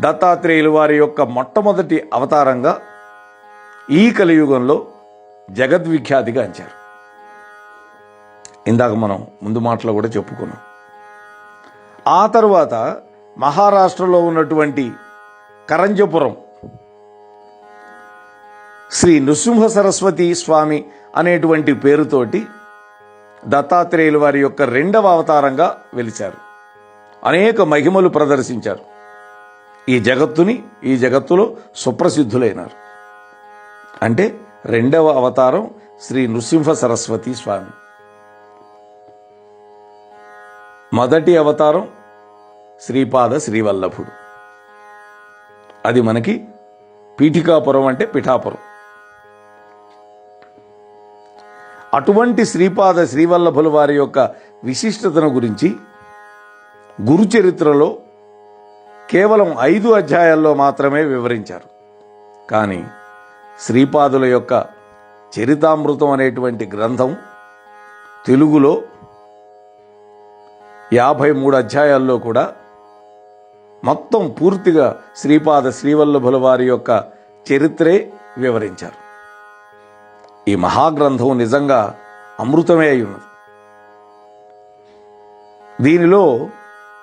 దత్తాత్రేయులు వారి యొక్క మొట్టమొదటి అవతారంగా ఈ కలియుగంలో జగద్విఖ్యాతిగా అంచారు. ఇందాక మనం ముందు మాటలో కూడా చెప్పుకున్నాం. ఆ తరువాత మహారాష్ట్రలో ఉన్నటువంటి కరంజపురం శ్రీ నృసింహ సరస్వతి స్వామి అనేటువంటి పేరుతోటి దత్తాత్రేయులు వారి యొక్క రెండవ అవతారంగా వెలిచారు. అనేక మహిమలు ప్రదర్శించారు. ఈ జగత్తుని ఈ జగత్తులో సుప్రసిద్ధులైనారు. అంటే రెండవ అవతారం శ్రీ నృసింహ సరస్వతి స్వామి. మొదటి అవతారం శ్రీపాద శ్రీవల్లభుడు. అది మనకి పీఠికాపురం అంటే పిఠాపురం. అటువంటి శ్రీపాద శ్రీవల్లభుల వారి యొక్క విశిష్టతను గురించి గురుచరిత్రలో కేవలం ఐదు అధ్యాయాల్లో మాత్రమే వివరించారు. కానీ శ్రీపాదుల యొక్క చరితామృతం అనేటువంటి గ్రంథం తెలుగులో యాభై మూడు అధ్యాయాల్లో కూడా మొత్తం పూర్తిగా శ్రీపాద శ్రీవల్లభుల వారి యొక్క చరిత్రే వివరించారు. ఈ మహాగ్రంథం నిజంగా అమృతమే అయి ఉన్నది దీనిలో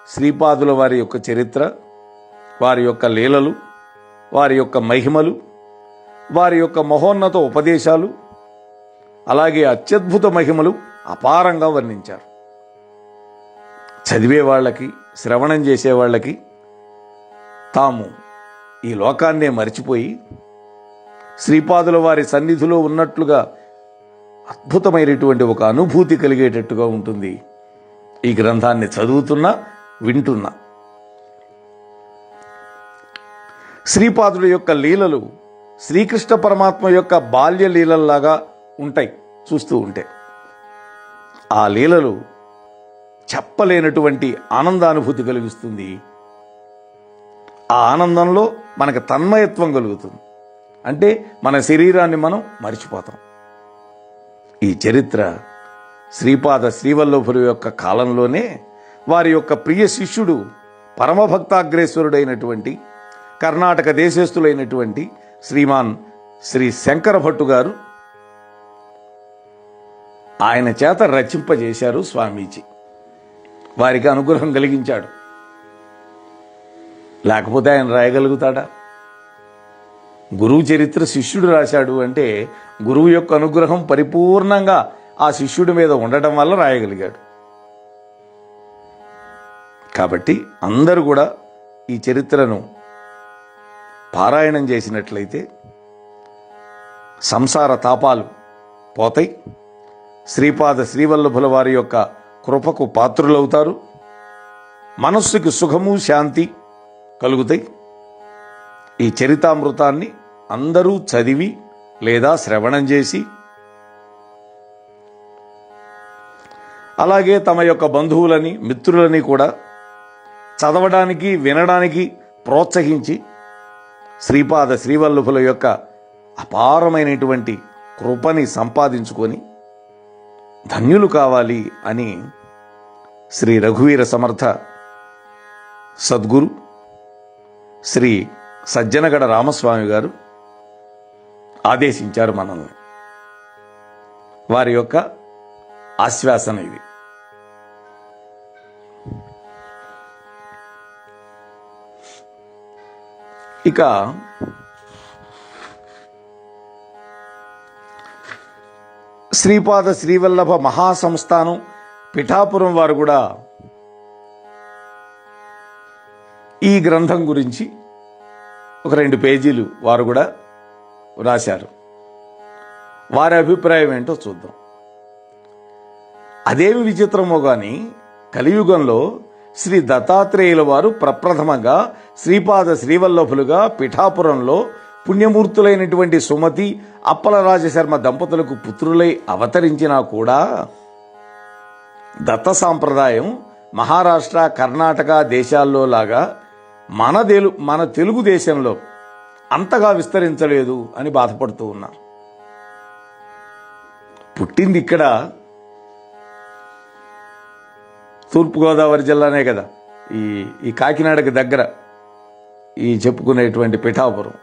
శ్రీపాదుల వారి యొక్క చరిత్ర వారి యొక్క లీలలు వారి యొక్క మహిమలు వారి యొక్క మహోన్నత ఉపదేశాలు అలాగే అత్యద్భుత మహిమలు అపారంగా వర్ణించారు. చదివే వాళ్ళకి శ్రవణం చేసే వాళ్ళకి తాము ఈ లోకాన్నే మరిచిపోయి శ్రీపాదుల వారి సన్నిధిలో ఉన్నట్లుగా అద్భుతమైనటువంటి ఒక అనుభూతి కలిగేటట్టుగా ఉంటుంది. ఈ గ్రంథాన్ని చదువుతున్నా వింటున్నా. శ్రీపాదుడు యొక్క లీలలు శ్రీకృష్ణ పరమాత్మ యొక్క బాల్య లీలల్లాగా ఉంటాయి చూస్తూ ఉంటే. ఆ లీలలు చెప్పలేనటువంటి ఆనందానుభూతి కలిగిస్తుంది. ఆ ఆనందంలో మనకు తన్మయత్వం కలుగుతుంది. అంటే మన శరీరాన్ని మనం మర్చిపోతాం. ఈ చరిత్ర శ్రీపాద శ్రీవల్లభుడు యొక్క కాలంలోనే వారి యొక్క ప్రియ శిష్యుడు పరమభక్తాగ్రేశ్వరుడైనటువంటి కర్ణాటక దేశస్థులైనటువంటి శ్రీమాన్ శ్రీ శంకర భట్టు గారు ఆయన చేత రచింపజేశారు స్వామీజీ. వారికి అనుగ్రహం కలిగించాడు. లేకపోతే ఆయన రాయగలుగుతాడా? గురువు చరిత్ర శిష్యుడు రాశాడు అంటే గురువు యొక్క అనుగ్రహం పరిపూర్ణంగా ఆ శిష్యుడి మీద ఉండటం వల్ల రాయగలిగాడు. కాబట్టి అందరూ కూడా ఈ చరిత్రను పారాయణం చేసినట్లయితే సంసార తాపాలు పోతాయి. శ్రీపాద శ్రీవల్లభుల వారి యొక్క కృపకు పాత్రులవుతారు. మనస్సుకి సుఖము శాంతి కలుగుతాయి. ఈ చరితామృతాన్ని అందరూ చదివి లేదా శ్రవణం చేసి అలాగే తమ యొక్క బంధువులని మిత్రులని కూడా చదవడానికి వినడానికి ప్రోత్సహించి శ్రీపాద శ్రీవల్లభుల యొక్క అపారమైనటువంటి కృపని సంపాదించుకొని ధన్యులు కావాలి అని శ్రీ రఘువీర సమర్థ సద్గురు శ్రీ సజ్జనగడ రామస్వామి గారు ఆదేశించారు మనల్ని. వారి యొక్క ఆశ్వాసన ఇది. ఇక శ్రీపాద శ్రీవల్లభ మహాసంస్థానం పిఠాపురం వారు కూడా ఈ గ్రంథం గురించి ఒక రెండు పేజీలు వారు కూడా రాశారు. వారి అభిప్రాయం ఏంటో చూద్దాం. అదేమి విచిత్రమో కానీ కలియుగంలో శ్రీ దత్తాత్రేయుల వారు ప్రప్రథమంగా శ్రీపాద శ్రీవల్లభులుగా పిఠాపురంలో పుణ్యమూర్తులైనటువంటి సుమతి అప్పల రాజశర్మ దంపతులకు పుత్రులై అవతరించినా కూడా దత్త సాంప్రదాయం మహారాష్ట్ర కర్ణాటక దేశాల్లో లాగా మన తెలు మన తెలుగుదేశంలో అంతగా విస్తరించలేదు అని బాధపడుతూ ఉన్నారు. పుట్టింది ఇక్కడ తూర్పుగోదావరి జిల్లానే కదా. ఈ ఈ కాకినాడకి దగ్గర ఈ చెప్పుకునేటువంటి పిఠాపురం.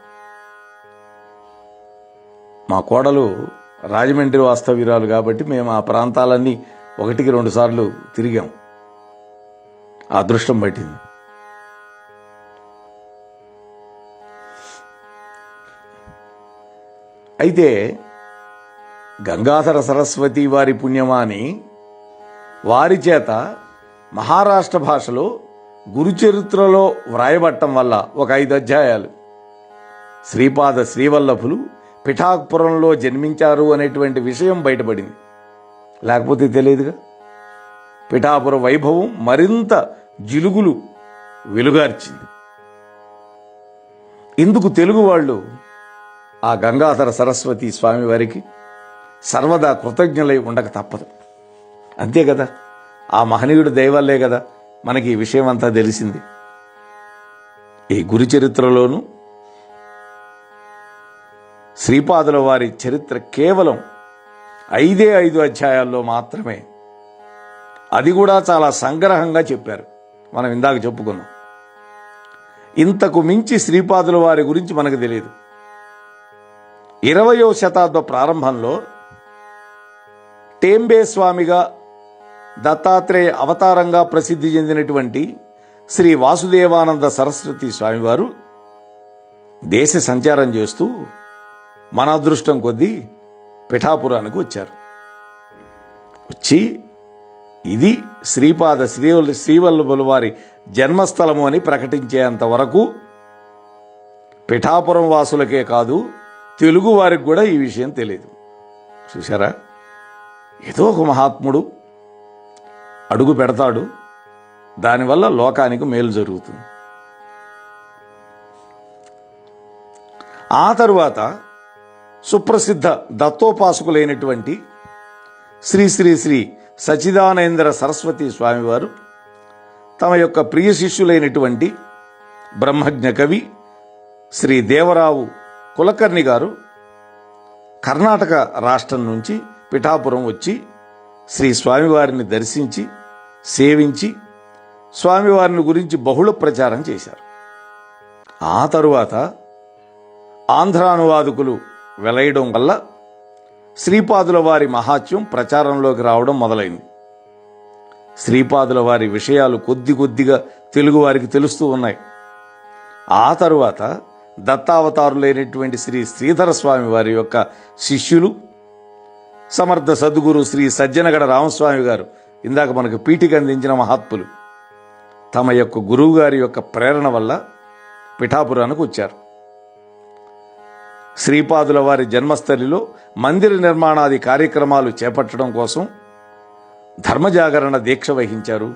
మా కోడలు రాజమండ్రి వాస్తవ్యురాలు కాబట్టి మేము ఆ ప్రాంతాలన్నీ ఒకటికి రెండు సార్లు తిరిగాం. ఆ అదృష్టం పట్టింది. అయితే గంగాధర సరస్వతి వారి పుణ్యమాని వారి చేత మహారాష్ట్ర భాషలో గురుచరిత్రలో వ్రాయబట్టం వల్ల ఒక ఐదు అధ్యాయాలు. శ్రీపాద శ్రీవల్లభులు పిఠాపురంలో జన్మించారు అనేటువంటి విషయం బయటపడింది. లేకపోతే తెలియదుగా? పిఠాపుర వైభవం మరింత జిలుగులు వెలుగార్చింది. ఇందుకు తెలుగు వాళ్ళు ఆ గంగాధర సరస్వతి స్వామి వారికి సర్వదా కృతజ్ఞులై ఉండక తప్పదు. అంతే కదా? ఆ మహనీయుడు దయవల్లే కదా. మనకి ఈ విషయం అంతా తెలిసింది. ఈ గురు చరిత్రలోనూ శ్రీపాదుల వారి చరిత్ర కేవలం ఐదే ఐదు అధ్యాయాల్లో మాత్రమే. అది కూడా చాలా సంగ్రహంగా చెప్పారు. మనం ఇందాక చెప్పుకున్నాం. ఇంతకు మించి శ్రీపాదుల వారి గురించి మనకు తెలియదు. ఇరవయో శతాబ్ద ప్రారంభంలో టేంబే స్వామిగా దత్తాత్రేయ అవతారంగా ప్రసిద్ధి చెందినటువంటి శ్రీ వాసుదేవానంద సరస్వతి స్వామివారు దేశ సంచారం చేస్తూ మన అదృష్టం కొద్దీ పిఠాపురానికి వచ్చారు. వచ్చి ఇది శ్రీపాద శ్రీవల్ శ్రీవల్లభుల వారి జన్మస్థలము అని ప్రకటించేంత వరకు పిఠాపురం వాసులకే కాదు తెలుగు వారికి కూడా ఈ విషయం తెలియదు. చూసారా ఏదో ఒక మహాత్ముడు అడుగు పెడతాడు. దానివల్ల లోకానికి మేలు జరుగుతుంది. ఆ తరువాత సుప్రసిద్ధ దత్తోపాసకులైనటువంటి శ్రీ శ్రీ శ్రీ సచిదానేంద్ర సరస్వతి స్వామివారు తమ యొక్క ప్రియ శిష్యులైనటువంటి బ్రహ్మజ్ఞ కవి శ్రీ దేవరావు కులకర్ణి గారు కర్ణాటక రాష్ట్రం నుంచి పిఠాపురం వచ్చి శ్రీ స్వామివారిని దర్శించి సేవించి స్వామివారిని గురించి బహుళ ప్రచారం చేశారు. ఆ తరువాత ఆంధ్రానువాదకులు వెలయడం వల్ల శ్రీపాదుల వారి మహాత్యం ప్రచారంలోకి రావడం మొదలైంది. శ్రీపాదుల వారి విషయాలు కొద్ది కొద్దిగా తెలుగు వారికి తెలుస్తూ ఉన్నాయి. ఆ తరువాత దత్తావతారులైనటువంటి శ్రీ శ్రీధర స్వామి వారి యొక్క శిష్యులు సమర్థ సద్గురు శ్రీ సజ్జనగడ రామస్వామి గారు ఇందాక మనకు పీఠిక అందించిన మహాత్ములు. తమ యొక్క గురువుగారి యొక్క ప్రేరణ వల్ల పిఠాపురానికి వచ్చారు. శ్రీపాదుల వారి జన్మస్థలిలో మందిర నిర్మాణాది కార్యక్రమాలు చేపట్టడం కోసం ధర్మజాగరణ దీక్ష వహించారు.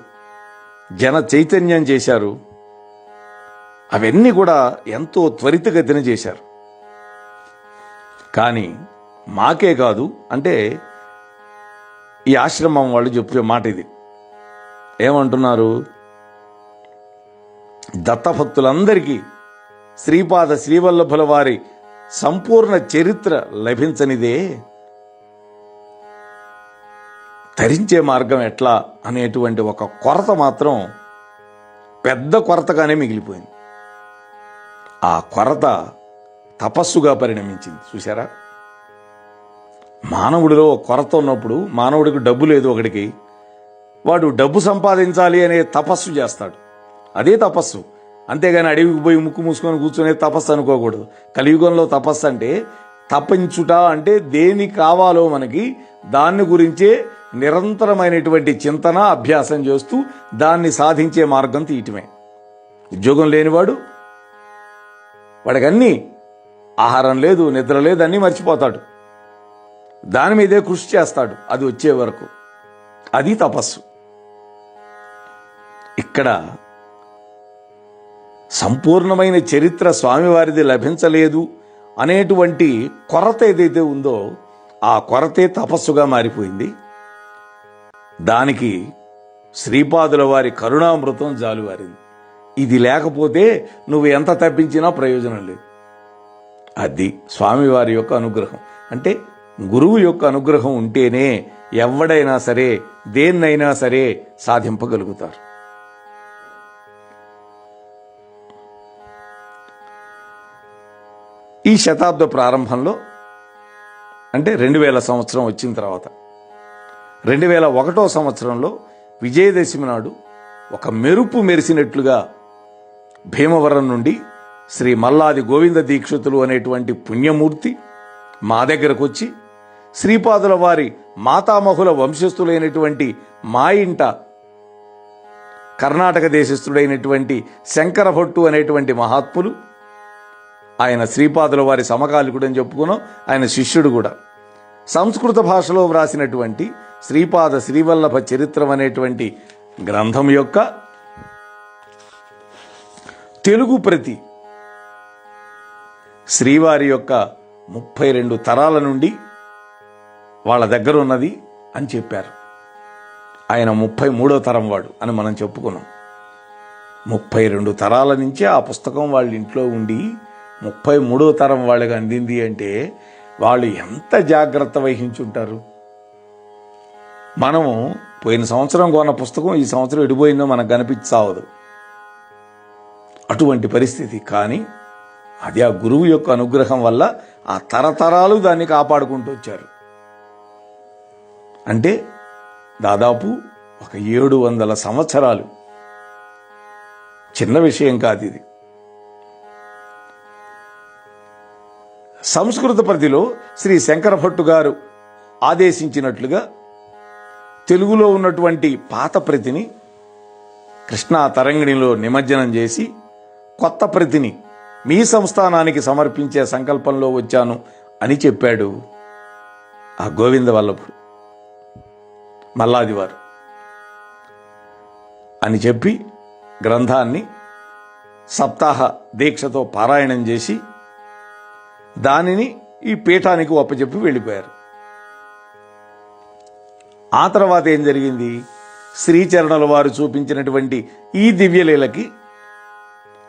జన చైతన్యం చేశారు. అవన్నీ కూడా ఎంతో త్వరితగతిన చేశారు. కానీ మాకే కాదు అంటే ఈ ఆశ్రమం వాళ్ళు చెప్పే మాట ఇది. ఏమంటున్నారు? దత్తభక్తులందరికీ శ్రీపాద శ్రీవల్లభుల వారి సంపూర్ణ చరిత్ర లభించనిదే. ధరించే మార్గం ఎట్లా అనేటువంటి ఒక కొరత మాత్రం పెద్ద కొరతగానే మిగిలిపోయింది. ఆ కొరత తపస్సుగా పరిణమించింది. చూసారా మానవుడిలో కొరత ఉన్నప్పుడు మానవుడికి డబ్బు లేదు ఒకడికి. వాడు డబ్బు సంపాదించాలి అనే తపస్సు చేస్తాడు. అదే తపస్సు. అంతేగాని అడవికి పోయి ముక్కు మూసుకొని కూర్చునే తపస్సు అనుకోకూడదు. కలియుగంలో తపస్సు అంటే తపించుట అంటే దేని కావాలో మనకి దాన్ని గురించే నిరంతరమైనటువంటి చింతన అభ్యాసం చేస్తూ దాన్ని సాధించే మార్గం తీయటమే. ఉద్యోగం లేనివాడు వాడికన్నీ ఆహారం లేదు నిద్ర లేదు అన్నీ మర్చిపోతాడు. దాని మీదే కృషి చేస్తాడు. అది వచ్చే వరకు. అది తపస్సు. ఇక్కడ సంపూర్ణమైన చరిత్ర స్వామివారిది లభించలేదు అనేటువంటి కొరత ఏదైతే ఉందో ఆ కొరతే తపస్సుగా మారిపోయింది. దానికి శ్రీపాదుల వారి కరుణామృతం జాలువారింది. ఇది లేకపోతే నువ్వు ఎంత తప్పించినా ప్రయోజనం లేదు. అది స్వామివారి యొక్క అనుగ్రహం. అంటే గురువు యొక్క అనుగ్రహం ఉంటేనే ఎవడైనా సరే దేన్నైనా సరే సాధింపగలుగుతారు. ఈ శతాబ్ద ప్రారంభంలో అంటే రెండు వేల సంవత్సరం వచ్చిన తర్వాత రెండు వేల ఒకటో సంవత్సరంలో విజయదశమి నాడు ఒక మెరుపు మెరిసినట్లుగా భీమవరం నుండి శ్రీ మల్లాది గోవింద దీక్షితులు అనేటువంటి పుణ్యమూర్తి మా దగ్గరకు వచ్చి శ్రీపాదుల వారి మాతామహుల వంశస్థులైనటువంటి మా ఇంట కర్ణాటక దేశస్థుడైనటువంటి శంకర భట్టు అనేటువంటి మహాత్ములు ఆయన శ్రీపాదుల వారి సమకాలికుడు అని చెప్పుకున్నాం ఆయన శిష్యుడు కూడా. సంస్కృత భాషలో వ్రాసినటువంటి శ్రీపాద శ్రీవల్లభ చరిత్రం అనేటువంటి గ్రంథం యొక్క తెలుగు ప్రతి శ్రీవారి యొక్క ముప్పై రెండు తరాల నుండి వాళ్ళ దగ్గర ఉన్నది అని చెప్పారు. ఆయన ముప్పై మూడో తరం వాడు అని మనం చెప్పుకున్నాం. ముప్పై రెండు తరాల నుంచే ఆ పుస్తకం వాళ్ళ ఇంట్లో ఉండి ముప్పై మూడో తరం వాళ్ళకి అందింది అంటే వాళ్ళు ఎంత జాగ్రత్త వహించుంటారు? మనము పోయిన సంవత్సరం కొన్న పుస్తకం ఈ సంవత్సరం ఎడిపోయిందో మనకు కనిపించావదు అటువంటి పరిస్థితి. కానీ అది ఆ గురువు యొక్క అనుగ్రహం వల్ల ఆ తరతరాలు దాన్ని కాపాడుకుంటూ వచ్చారు. అంటే దాదాపు ఒక ఏడు వందల సంవత్సరాలు. చిన్న విషయం కాదు ఇది. సంస్కృత పరిధిలో శ్రీ శంకర భట్టు గారు ఆదేశించినట్లుగా తెలుగులో ఉన్నటువంటి పాత ప్రతిని కృష్ణా తరంగిణిలో నిమజ్జనం చేసి కొత్త ప్రతిని మీ సంస్థానానికి సమర్పించే సంకల్పంలో వచ్చాను అని చెప్పాడు ఆ గోవింద వల్లభుడు మల్లాదివారు అని చెప్పి గ్రంథాన్ని సప్తాహ దీక్షతో పారాయణం చేసి దానిని ఈ పీఠానికి ఒప్పచెప్పి వెళ్ళిపోయారు. ఆ తర్వాత ఏం జరిగింది? శ్రీచరణుల వారు చూపించినటువంటి ఈ దివ్యలీలకి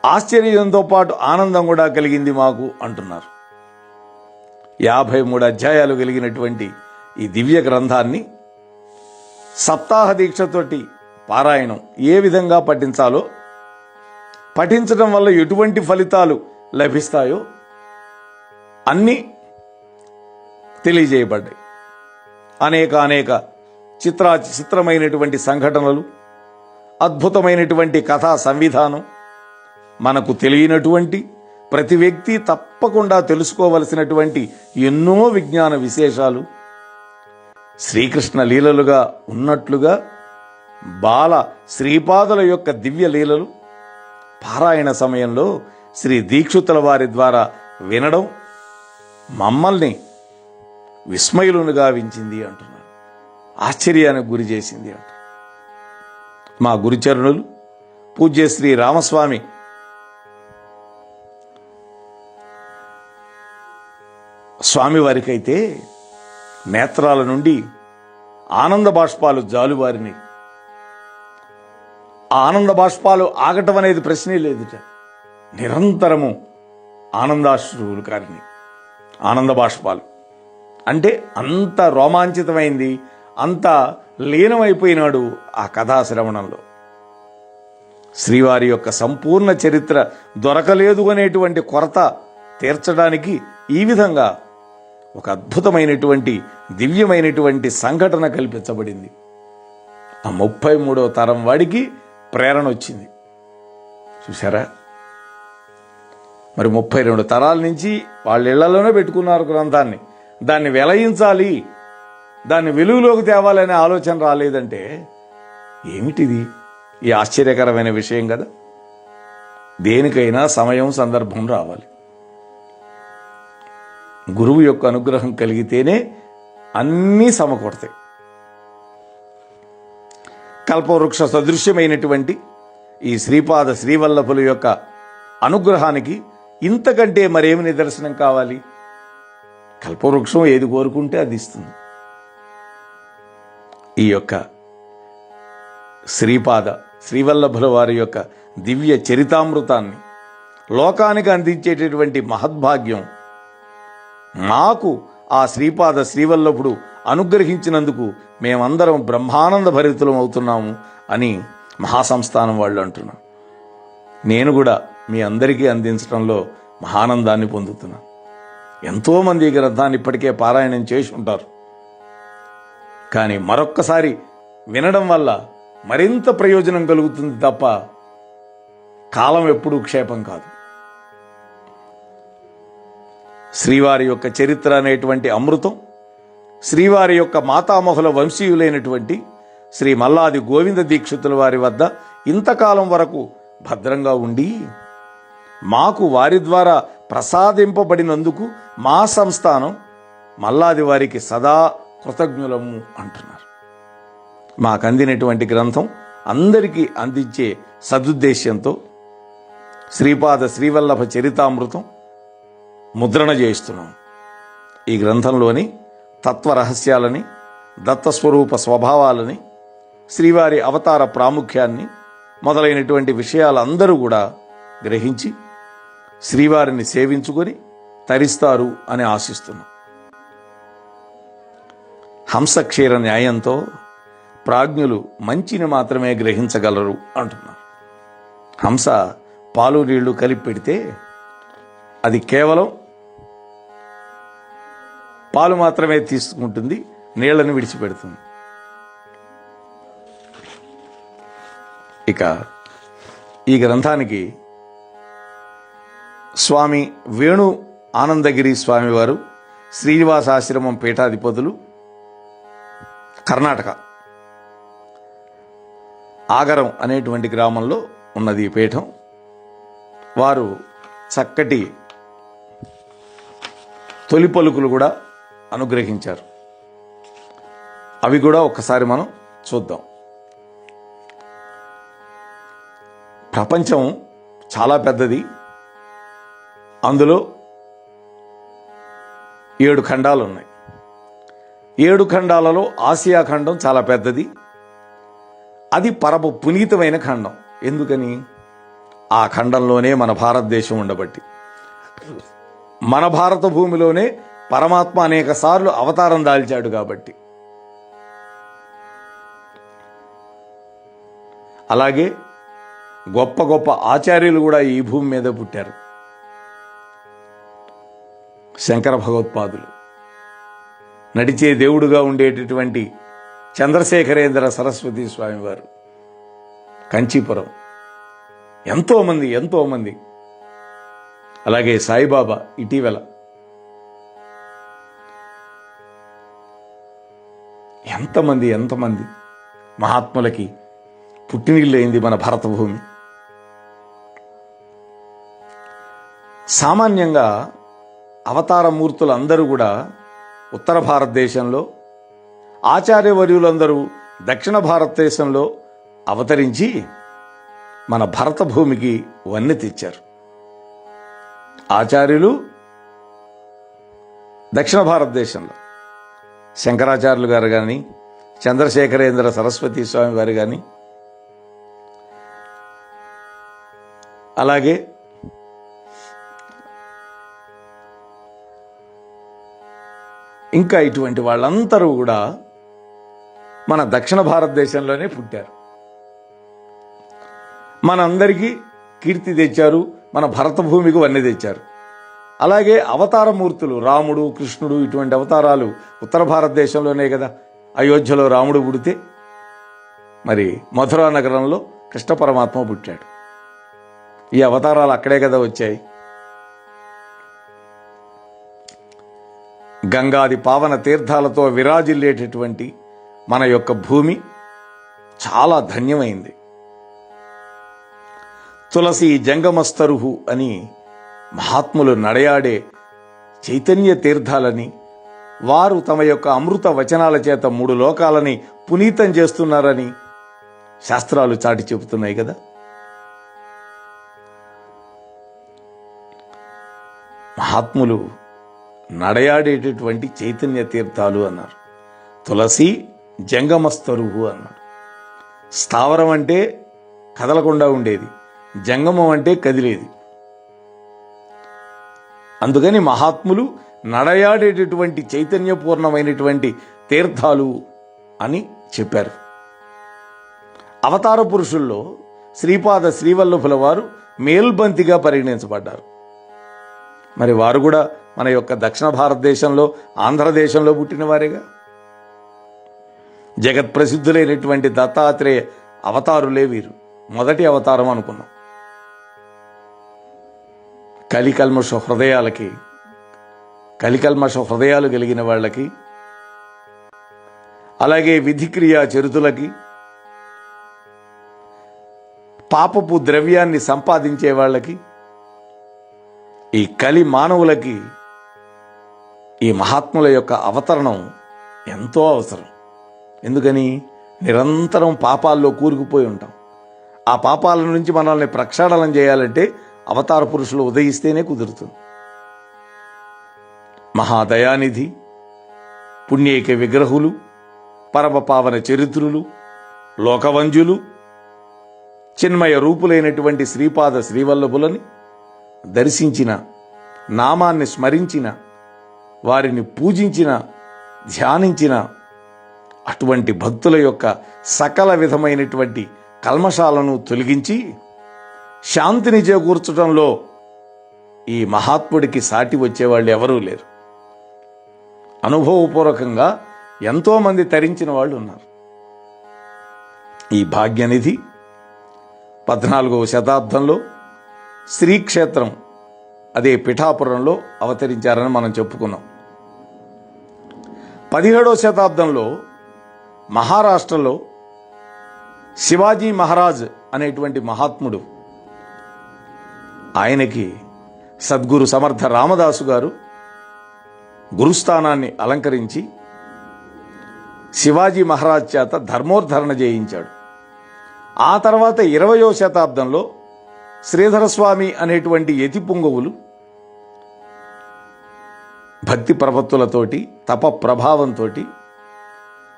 ఆశ్చర్యంతో పాటు ఆనందం కూడా కలిగింది మాకు అంటున్నారు. యాభై మూడు అధ్యాయాలు కలిగినటువంటి ఈ దివ్య గ్రంథాన్ని సప్తాహ దీక్షతోటి పారాయణం ఏ విధంగా పఠించాలో పఠించడం వల్ల ఎటువంటి ఫలితాలు లభిస్తాయో అన్నీ తెలియజేయబడ్డాయి. అనేక అనేక చిత్రా చిత్రమైనటువంటి సంఘటనలు అద్భుతమైనటువంటి కథా సంవిధానం మనకు తెలియనటువంటి ప్రతి వ్యక్తి తప్పకుండా తెలుసుకోవలసినటువంటి ఎన్నో విజ్ఞాన విశేషాలు శ్రీకృష్ణ లీలలుగా ఉన్నట్లుగా బాల శ్రీపాదుల యొక్క దివ్య లీలలు పారాయణ సమయంలో శ్రీ దీక్షితుల వారి ద్వారా వినడం మమ్మల్ని విస్మయులను గావించింది అంటున్నారు. ఆశ్చర్యానికి గురి చేసింది అంట మా గురుచరణులు పూజ్య శ్రీ రామస్వామి స్వామివారికైతే నేత్రాల నుండి ఆనంద బాష్పాలు జాలువారిని. ఆ ఆనంద బాష్పాలు ఆగటం అనేది ప్రశ్నే లేదుట. నిరంతరము ఆనందాశ్రువులు కారిని. ఆనంద బాష్పాలు. అంటే అంత రోమాంచితమైంది అంత లీనమైపోయినాడు ఆ కథాశ్రవణంలో. శ్రీవారి యొక్క సంపూర్ణ చరిత్ర దొరకలేదు అనేటువంటి కొరత తీర్చడానికి ఈ విధంగా ఒక అద్భుతమైనటువంటి దివ్యమైనటువంటి సంఘటన కల్పించబడింది. ఆ ముప్పై మూడవ తరం వాడికి ప్రేరణ వచ్చింది. చూసారా మరి ముప్పై రెండు తరాల నుంచి వాళ్ళ ఇళ్ళలోనే పెట్టుకున్నారు గ్రంథాన్ని. దాన్ని వెలయించాలి దాన్ని వెలుగులోకి తేవాలనే ఆలోచన రాలేదంటే ఏమిటిది? ఈ ఆశ్చర్యకరమైన విషయం కదా. దేనికైనా సమయం సందర్భం రావాలి. గురువు యొక్క అనుగ్రహం కలిగితేనే అన్నీ సమకూడతాయి కల్పవృక్ష సదృశ్యమైనటువంటి ఈ శ్రీపాద శ్రీవల్లభుల యొక్క అనుగ్రహానికి ఇంతకంటే మరేమి నిదర్శనం కావాలి? కల్పవృక్షం ఏది కోరుకుంటే అది ఇస్తుంది. ఈ యొక్క శ్రీపాద శ్రీవల్లభుల వారి యొక్క దివ్య చరితామృతాన్ని లోకానికి అందించేటటువంటి మహద్భాగ్యం మాకు ఆ శ్రీపాద శ్రీవల్లభుడు అనుగ్రహించినందుకు మేమందరం బ్రహ్మానంద భరితులం అవుతున్నాము అని మహాసంస్థానం వాళ్ళు అంటున్నారు. నేను కూడా మీ అందరికీ అందించడంలో మహానందాన్ని పొందుతున్నాను ఎంతోమంది ఈ గ్రంథాన్ని ఇప్పటికే పారాయణం చేసి ఉంటారు. కానీ మరొక్కసారి వినడం వల్ల మరింత ప్రయోజనం కలుగుతుంది తప్ప కాలం ఎప్పుడూ క్షేపం కాదు. శ్రీవారి యొక్క చరిత్ర అనేటువంటి అమృతం శ్రీవారి యొక్క మాతామహుల వంశీయులైనటువంటి శ్రీ మల్లాది గోవింద దీక్షితుల వారి వద్ద ఇంతకాలం వరకు భద్రంగా ఉండి మాకు వారి ద్వారా ప్రసాదింపబడినందుకు మా సంస్థానం మల్లాది వారికి సదా కృతజ్ఞులము అంటున్నారు. మాకు అందినటువంటి గ్రంథం అందరికీ అందించే సదుద్దేశ్యంతో శ్రీపాద శ్రీవల్లభ చరితామృతం ముద్రణ చేయిస్తున్నాం. ఈ గ్రంథంలోని తత్వ రహస్యాలని దత్తస్వరూప స్వభావాలని శ్రీవారి అవతార ప్రాముఖ్యాన్ని మొదలైనటువంటి విషయాలందరూ కూడా గ్రహించి శ్రీవారిని సేవించుకొని తరిస్తారు అని ఆశిస్తున్నాం. హంసక్షీర న్యాయంతో ప్రాజ్ఞులు మంచిని మాత్రమే గ్రహించగలరు అంటున్నారు హంస పాలు నీళ్ళు కలిపి పెడితే అది కేవలం పాలు మాత్రమే తీసుకుంటుంది నీళ్ళను విడిచిపెడుతుంది. ఇక ఈ గ్రంథానికి స్వామి వేణు ఆనందగిరి స్వామివారు శ్రీనివాస శ్రీనివాసాశ్రమం పీఠాధిపతులు కర్ణాటక. ఆగరం అనేటువంటి గ్రామంలో ఉన్నది ఈ పీఠం. వారు చక్కటి తొలి పలుకులు కూడా అనుగ్రహించారు. అవి కూడా ఒక్కసారి మనం చూద్దాం. ప్రపంచం చాలా పెద్దది. అందులో ఏడు ఖండాలు ఉన్నాయి. ఏడు ఖండాలలో ఆసియా ఖండం చాలా పెద్దది. అది పరమ పునీతమైన ఖండం. ఎందుకని? ఆ ఖండంలోనే మన భారతదేశం ఉండబట్టి. మన భారత భూమిలోనే పరమాత్మ అనేక సార్లు అవతారం దాల్చాడు కాబట్టి. అలాగే గొప్ప గొప్ప ఆచార్యులు కూడా ఈ భూమి మీద పుట్టారు. శంకర భగవత్పాదులు. నడిచే దేవుడుగా ఉండేటటువంటి చంద్రశేఖరేంద్ర సరస్వతి స్వామివారు. కంచీపురం. ఎంతోమంది ఎంతోమంది. అలాగే సాయిబాబా ఇటీవల ఎంతమంది ఎంతమంది మహాత్ములకి పుట్టినీళ్ళైంది మన భరతభూమి. సామాన్యంగా అవతారమూర్తులు అందరూ కూడా ఉత్తర భారతదేశంలో ఆచార్యవర్యులందరూ దక్షిణ భారతదేశంలో అవతరించి మన భరత భూమికి వన్నె తెచ్చారు. ఆచార్యులు దక్షిణ భారతదేశంలో. శంకరాచార్యులు గారు కానీ చంద్రశేఖరేంద్ర సరస్వతి స్వామి వారు కానీ అలాగే ఇంకా ఇటువంటి వాళ్ళందరూ కూడా మన దక్షిణ భారతదేశంలోనే పుట్టారు. మనందరికీ కీర్తి తెచ్చారు మన భరత భూమికి వన్నీ తెచ్చారు. అలాగే అవతార మూర్తులు రాముడు కృష్ణుడు ఇటువంటి అవతారాలు ఉత్తర భారతదేశంలోనే కదా. అయోధ్యలో రాముడు పుడితే మరి మధురా నగరంలో కృష్ణ పరమాత్మ పుట్టాడు. ఈ అవతారాలు అక్కడే కదా వచ్చాయి. గంగాది పావన తీర్థాలతో విరాజిల్లేటటువంటి మన యొక్క భూమి చాలా ధన్యమైంది. తులసి జంగమస్తరుహు అని మహాత్ములు నడయాడే చైతన్య తీర్థాలని వారు తమ యొక్క అమృత వచనాల చేత మూడు లోకాలని పునీతం చేస్తున్నారని శాస్త్రాలు చాటి చెబుతున్నాయి కదా. మహాత్ములు నడయాడేటటువంటి చైతన్య తీర్థాలు అన్నారు. తులసి జంగమస్తరువు అన్నాడు. స్థావరం అంటే కదలకుండా ఉండేది. జంగమం అంటే కదిలేది. అందుకని మహాత్ములు నడయాడేటటువంటి చైతన్యపూర్ణమైనటువంటి తీర్థాలు అని చెప్పారు. అవతార పురుషుల్లో శ్రీపాద శ్రీవల్లభుల వారు మేల్బంతిగా పరిగణించబడ్డారు. మరి వారు కూడా మన యొక్క దక్షిణ భారతదేశంలో ఆంధ్రదేశంలో పుట్టిన వారేగా? జగత్ ప్రసిద్ధులైనటువంటి దత్తాత్రేయ అవతారులే వీరు. మొదటి అవతారం అనుకున్నాం. కలికల్మష హృదయాలకి కలికల్మష హృదయాలు కలిగిన వాళ్ళకి అలాగే విధిక్రియా చరితులకి పాపపు ద్రవ్యాన్ని సంపాదించే వాళ్ళకి ఈ కలి మానవులకి ఈ మహాత్ముల యొక్క అవతరణం ఎంతో అవసరం. ఎందుకని? నిరంతరం పాపాల్లో కూరుకుపోయి ఉంటాం. ఆ పాపాల నుంచి మనల్ని ప్రక్షాళనం చేయాలంటే అవతార పురుషులు ఉదయిస్తేనే కుదురుతుంది. మహాదయానిధి పుణ్యేక విగ్రహులు పరమ పావన చరిత్రులు లోకవంజులు చిన్మయ రూపులైనటువంటి శ్రీపాద శ్రీవల్లభులని దర్శించిన నామాన్ని స్మరించిన వారిని పూజించిన ధ్యానించిన అటువంటి భక్తుల యొక్క సకల విధమైనటువంటి కల్మషాలను తొలగించి శాంతిని చేకూర్చడంలో ఈ మహాత్ముడికి సాటి వచ్చేవాళ్ళు ఎవరూ లేరు. అనుభవపూర్వకంగా ఎంతోమంది తరించిన వాళ్ళు ఉన్నారు. ఈ భాగ్యనిధి పద్నాలుగవ శతాబ్దంలో శ్రీక్షేత్రం అదే పిఠాపురంలో అవతరించారని మనం చెప్పుకున్నాం. పదిహేడవ శతాబ్దంలో మహారాష్ట్రలో శివాజీ మహారాజ్ అనేటువంటి మహాత్ముడు ఆయనకి సద్గురు సమర్థ రామదాసు గారు గురుస్థానాన్ని అలంకరించి శివాజీ మహారాజ్ చేత ధర్మోద్ధరణ చేయించాడు. ఆ తర్వాత ఇరవయో శతాబ్దంలో శ్రీధరస్వామి అనేటువంటి యతి పుంగవులు భక్తి ప్రపత్తులతోటి తప ప్రభావంతో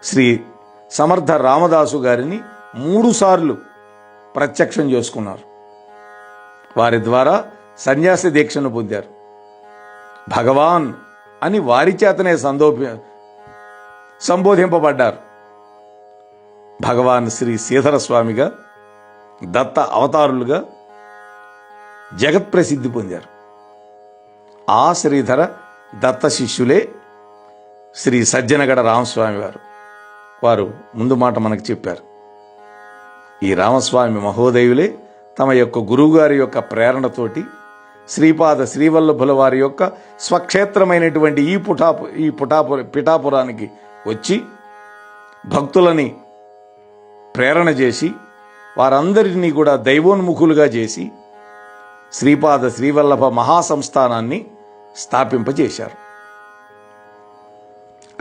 శ్రీ సమర్థ రామదాసు గారిని మూడుసార్లు ప్రత్యక్షం చేసుకున్నారు. వారి ద్వారా సన్యాసి దీక్షను పొందారు. భగవాన్ అని వారి చేతనే సందోపి సంబోధింపబడ్డారు. భగవాన్ శ్రీ శ్రీధర స్వామిగా దత్త అవతారులుగా జగత్ ప్రసిద్ధి పొందారు. ఆ శ్రీధర దత్త శిష్యులే శ్రీ సజ్జనగడ రామస్వామి వారు. వారు ముందు మాట మనకు చెప్పారు. ఈ రామస్వామి మహోదయులే తమ యొక్క గురువుగారి యొక్క ప్రేరణతోటి శ్రీపాద శ్రీవల్లభుల వారి యొక్క స్వక్షేత్రమైనటువంటి ఈ పుటాపు ఈ పుటాపు పిఠాపురానికి వచ్చి భక్తులని ప్రేరణ చేసి వారందరినీ కూడా దైవోన్ముఖులుగా చేసి శ్రీపాద శ్రీవల్లభ మహాసంస్థానాన్ని స్థాపింపజేశారు.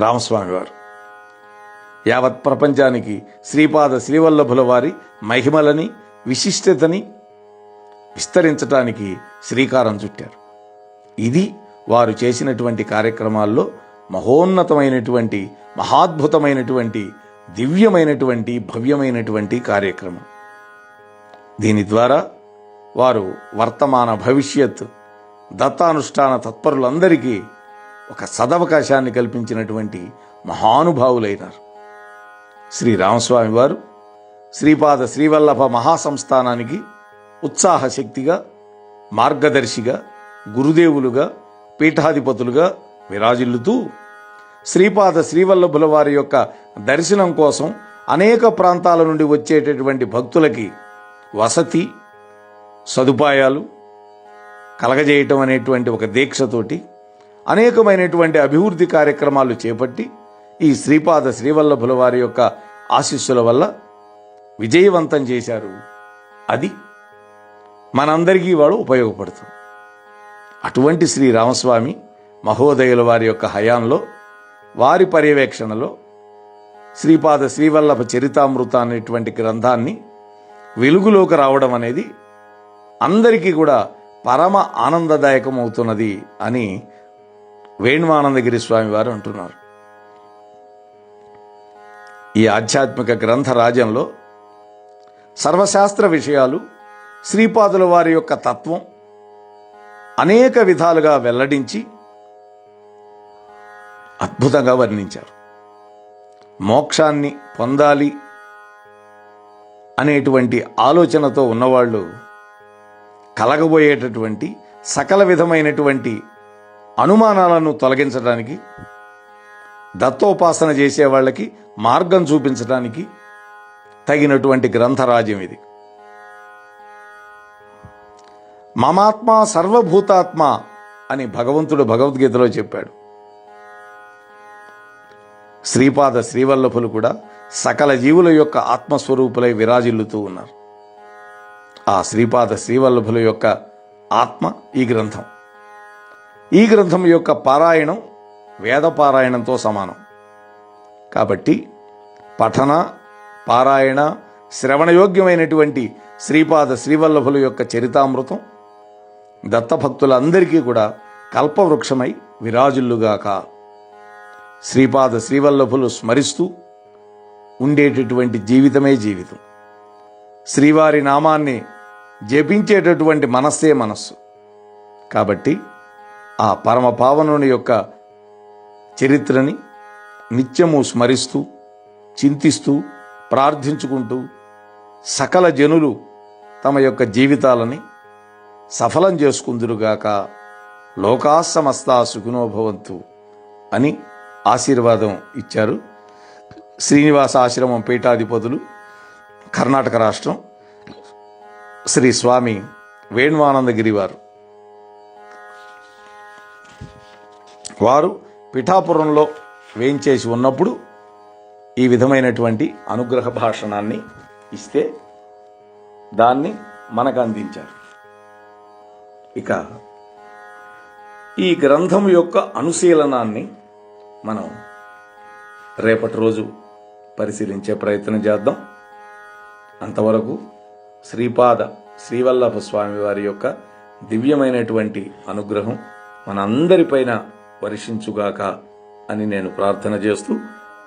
రామస్వామి వారు యావత్ ప్రపంచానికి శ్రీపాద శ్రీవల్లభుల వారి మహిమలని విశిష్టతని విస్తరించటానికి శ్రీకారం చుట్టారు. ఇది వారు చేసినటువంటి కార్యక్రమాల్లో మహోన్నతమైనటువంటి మహాద్భుతమైనటువంటి దివ్యమైనటువంటి భవ్యమైనటువంటి కార్యక్రమం. దీని ద్వారా వారు వర్తమాన భవిష్యత్ దత్తానుష్ఠాన తత్పరులందరికీ ఒక సదవకాశాన్ని కల్పించినటువంటి మహానుభావులైనారు. శ్రీ రామస్వామి వారు శ్రీపాద శ్రీవల్లభ మహాసంస్థానానికి ఉత్సాహ శక్తిగా మార్గదర్శిగా గురుదేవులుగా పీఠాధిపతులుగా విరాజిల్లుతూ శ్రీపాద శ్రీవల్లభుల వారి యొక్క దర్శనం కోసం అనేక ప్రాంతాల నుండి వచ్చేటటువంటి భక్తులకి వసతి సదుపాయాలు కలగజేయటం అనేటువంటి ఒక దీక్షతోటి అనేకమైనటువంటి అభివృద్ధి కార్యక్రమాలు చేపట్టి ఈ శ్రీపాద శ్రీవల్లభుల వారి యొక్క ఆశీస్సుల వల్ల విజయవంతం చేశారు. అది మనందరికీ వాడు ఉపయోగపడుతుంది. అటువంటి శ్రీ రామస్వామి మహోదయుల వారి యొక్క హయాంలో వారి పర్యవేక్షణలో శ్రీపాద శ్రీవల్లభ చరితామృత అనేటువంటి గ్రంథాన్ని వెలుగులోకి రావడం అనేది అందరికీ కూడా పరమ ఆనందదాయకం అవుతున్నది అని వేణువానందగిరి స్వామి వారు అంటున్నారు. ఈ ఆధ్యాత్మిక గ్రంథ రాజ్యంలో సర్వశాస్త్ర విషయాలు శ్రీపాదుల వారి యొక్క తత్వం అనేక విధాలుగా వెల్లడించి అద్భుతంగా వర్ణించారు. మోక్షాన్ని పొందాలి అనేటువంటి ఆలోచనతో ఉన్నవాళ్ళు కలగబోయేటటువంటి సకల విధమైనటువంటి అనుమానాలను తొలగించడానికి దత్తోపాసన చేసే వాళ్ళకి మార్గం చూపించడానికి తగినటువంటి గ్రంథరాజ్యం ఇది. మమాత్మ సర్వభూతాత్మ అని భగవంతుడు భగవద్గీతలో చెప్పాడు. శ్రీపాద శ్రీవల్లభులు కూడా సకల జీవుల యొక్క ఆత్మస్వరూపులై విరాజిల్లుతూ ఉన్నారు. ఆ శ్రీపాద శ్రీవల్లభుల యొక్క ఆత్మ ఈ గ్రంథం. ఈ గ్రంథం యొక్క పారాయణం వేద పారాయణంతో సమానం. కాబట్టి పఠన పారాయణ శ్రవణయోగ్యమైనటువంటి శ్రీపాద శ్రీవల్లభుల యొక్క చరితామృతం. దత్తభక్తులందరికీ కూడా కల్పవృక్షమై విరాజుల్లుగాక. శ్రీపాద శ్రీవల్లభులు స్మరిస్తూ ఉండేటటువంటి జీవితమే జీవితం. శ్రీవారి నామాన్ని జపించేటటువంటి మనస్సే మనస్సు. కాబట్టి ఆ పరమ పావనుని యొక్క చరిత్రని నిత్యము స్మరిస్తూ చింతిస్తూ ప్రార్థించుకుంటూ సకల జనులు తమ యొక్క జీవితాలని సఫలం చేసుకుందురుగాక. లోకా సమస్తా అని ఆశీర్వాదం ఇచ్చారు. శ్రీనివాస ఆశ్రమం పీఠాధిపతులు కర్ణాటక రాష్ట్రం శ్రీ స్వామి వేణువానందగిరి వారు వారు పిఠాపురంలో వేయించేసి ఉన్నప్పుడు ఈ విధమైనటువంటి అనుగ్రహ భాషణాన్ని ఇస్తే దాన్ని మనకు అందించారు. ఇక ఈ గ్రంథం యొక్క అనుశీలనాన్ని మనం రేపటి రోజు పరిశీలించే ప్రయత్నం చేద్దాం. అంతవరకు శ్రీపాద శ్రీవల్లభ స్వామి వారి యొక్క దివ్యమైనటువంటి అనుగ్రహం మనందరిపైన వర్షించుగాక అని నేను ప్రార్థన చేస్తూ